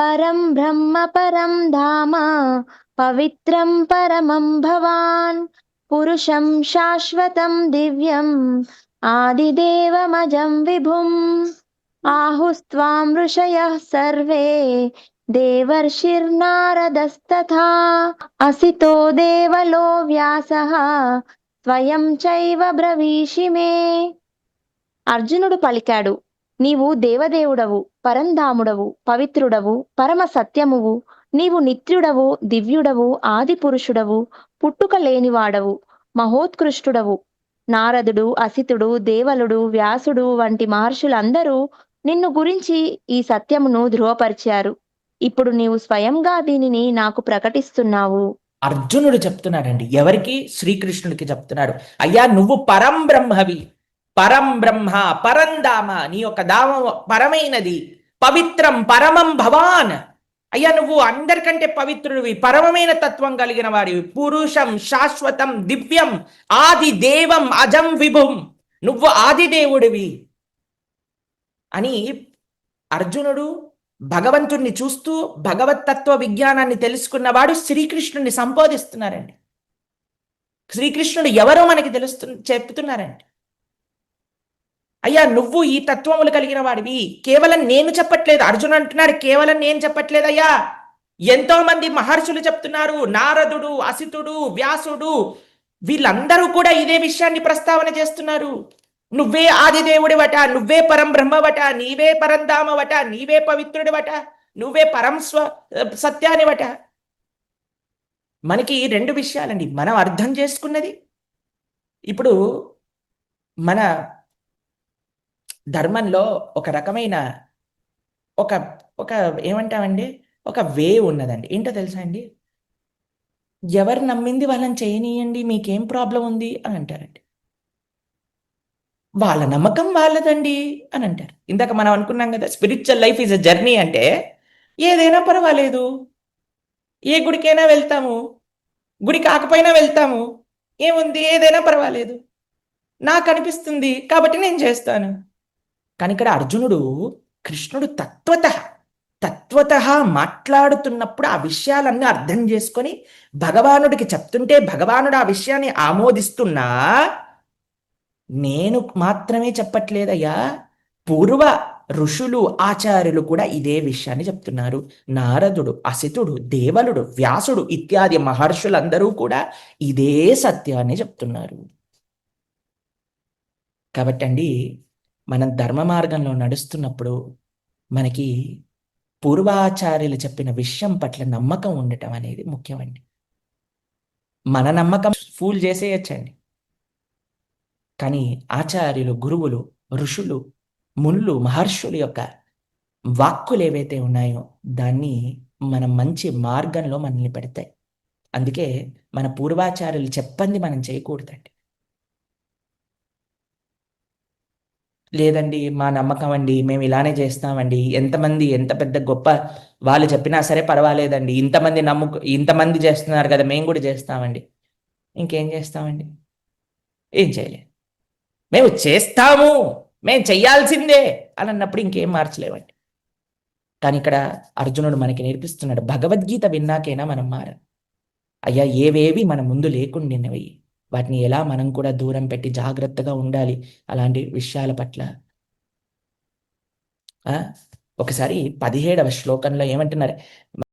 పరం బ్రహ్మ పరం ధామ పవిత్రం పరమం భవాన్. పురుషం శాశ్వతం దివ్యం ఆదిదేవమజం విభుం. ఆహుస్త్వాం ఋషయः సర్వే దేవర్షిర్నారదస్తథా. అసితో దేవలో వ్యాస స్వయం చైవ బ్రవీషి మే. అర్జునుడు పలికాడు నీవు దేవదేవుడవు పరంధాముడవు పవిత్రుడవు పరమ సత్యమువు నీవు నిత్యుడవు దివ్యుడవు ఆది పురుషుడవు పుట్టుక లేనివాడవు మహోత్కృష్టుడవు. నారదుడు అసితుడు దేవలుడు వ్యాసుడు వంటి మహర్షులందరూ నిన్ను గురించి ఈ సత్యమును ధృవపరిచారు. ఇప్పుడు నీవు స్వయంగా దీనిని నాకు ప్రకటిస్తున్నావు. అర్జునుడు చెప్తున్నాడండి ఎవరికి శ్రీకృష్ణుడికి చెప్తున్నాడు అయ్యా నువ్వు పరం బ్రహ్మవి పరం బ్రహ్మ పరంధామ నీ యొక్క దామ పరమైనది. పవిత్రం పరమం భవాన్. అయ్యా నువ్వు అందరికంటే పవిత్రుడివి పరమమైన తత్వం కలిగిన వాడివి. పురుషం శాశ్వతం దివ్యం ఆది దేవం అజం విభుం. నువ్వు ఆది దేవుడివి. అని అర్జునుడు భగవంతుణ్ణి చూస్తూ భగవతత్వ విజ్ఞానాన్ని తెలుసుకున్నవాడు శ్రీకృష్ణుని సంబోధిస్తున్నారండి. శ్రీకృష్ణుడు ఎవరో మనకి తెలుస్తు చెప్తున్నారండి. అయ్యా నువ్వు ఈ తత్వములు కలిగిన వాడివి. కేవలం నేను చెప్పట్లేదు. అర్జున్ అంటున్నాడు కేవలం నేను చెప్పట్లేదు అయ్యా. ఎంతో మంది మహర్షులు చెప్తున్నారు నారదుడు అసితుడు వ్యాసుడు వీళ్ళందరూ కూడా ఇదే విషయాన్ని ప్రస్తావన చేస్తున్నారు. నువ్వే ఆదిదేవుడివట నువ్వే పరం బ్రహ్మవట నీవే పరంధామవట నీవే పవిత్రుడివట నువ్వే పరం స్వ సత్యానివట. మనకి రెండు విషయాలండి. మనం అర్థం చేసుకున్నది. ఇప్పుడు మన ధర్మంలో ఒక రకమైన ఒక ఒక ఏమంటామండి? ఒక వే ఉన్నదండి. ఏంటో తెలుసా అండి? ఎవరు నమ్మింది వాళ్ళని చేయనీయండి మీకేం ప్రాబ్లం ఉంది అని అంటారండి. వాళ్ళ నమ్మకం వాళ్ళదండి అని అంటారు. ఇందాక మనం అనుకున్నాం కదా spiritual life is a journey అంటే ఏదైనా పర్వాలేదు. ఏ గుడికైనా వెళ్తాము. గుడి కాకపోయినా వెళ్తాము. ఏముంది? ఏదైనా పర్వాలేదు. నాకు అనిపిస్తుంది కాబట్టి నేను చేస్తాను. కానీ ఇక్కడ అర్జునుడు కృష్ణుడు తత్వత తత్వత మాట్లాడుతున్నప్పుడు ఆ విషయాలన్నీ అర్థం చేసుకొని భగవానుడికి చెప్తుంటే భగవానుడు ఆ విషయాన్ని ఆమోదిస్తున్నా నేను మాత్రమే చెప్పట్లేదయ్యా. పూర్వ ఋషులు ఆచార్యులు కూడా ఇదే విషయాన్ని చెప్తున్నారు. నారదుడు అసితుడు దేవలుడు వ్యాసుడు ఇత్యాది మహర్షులందరూ కూడా ఇదే సత్యాన్ని చెప్తున్నారు. కాబట్టి అండి మనం ధర్మ మార్గంలో నడుస్తున్నప్పుడు మనకి పూర్వాచార్యులు చెప్పిన విషయం పట్ల నమ్మకం ఉండటం అనేది ముఖ్యమండి. మన నమ్మకం ఫూల్ చేసేయచ్చండి. కానీ ఆచార్యులు గురువులు ఋషులు మునులు మహర్షుల యొక్క వాక్కులు ఏవైతే ఉన్నాయో దాన్ని మన మంచి మార్గంలో మనల్ని పెడతాయి. అందుకే మన పూర్వాచార్యులు చెప్పంది మనం చేయకూడదండి. లేదండి మా నమ్మకం అండి మేము ఇలానే చేస్తామండి. ఎంతమంది ఎంత పెద్ద గొప్ప వాళ్ళు చెప్పినా సరే పర్వాలేదండి. ఇంతమంది నమ్ము ఇంతమంది చేస్తున్నారు కదా మేము కూడా చేస్తామండి. ఇంకేం చేస్తామండి? ఏం చేయలేదు మేము చేస్తాము మేము చెయ్యాల్సిందే అని అన్నప్పుడు ఇంకేం మార్చలేవండి కానీ ఇక్కడ అర్జునుడు మనకి నేర్పిస్తున్నాడు భగవద్గీత విన్నాకైనా మనం మారం అయ్యా ఏవేవి మన ముందు లేకుండినవి వాటిని ఎలా మనం కూడా దూరం పెట్టి జాగ్రత్తగా ఉండాలి అలాంటి విషయాల పట్ల. ఒకసారి పదిహేడవ శ్లోకంలో ఏమంటున్నారు?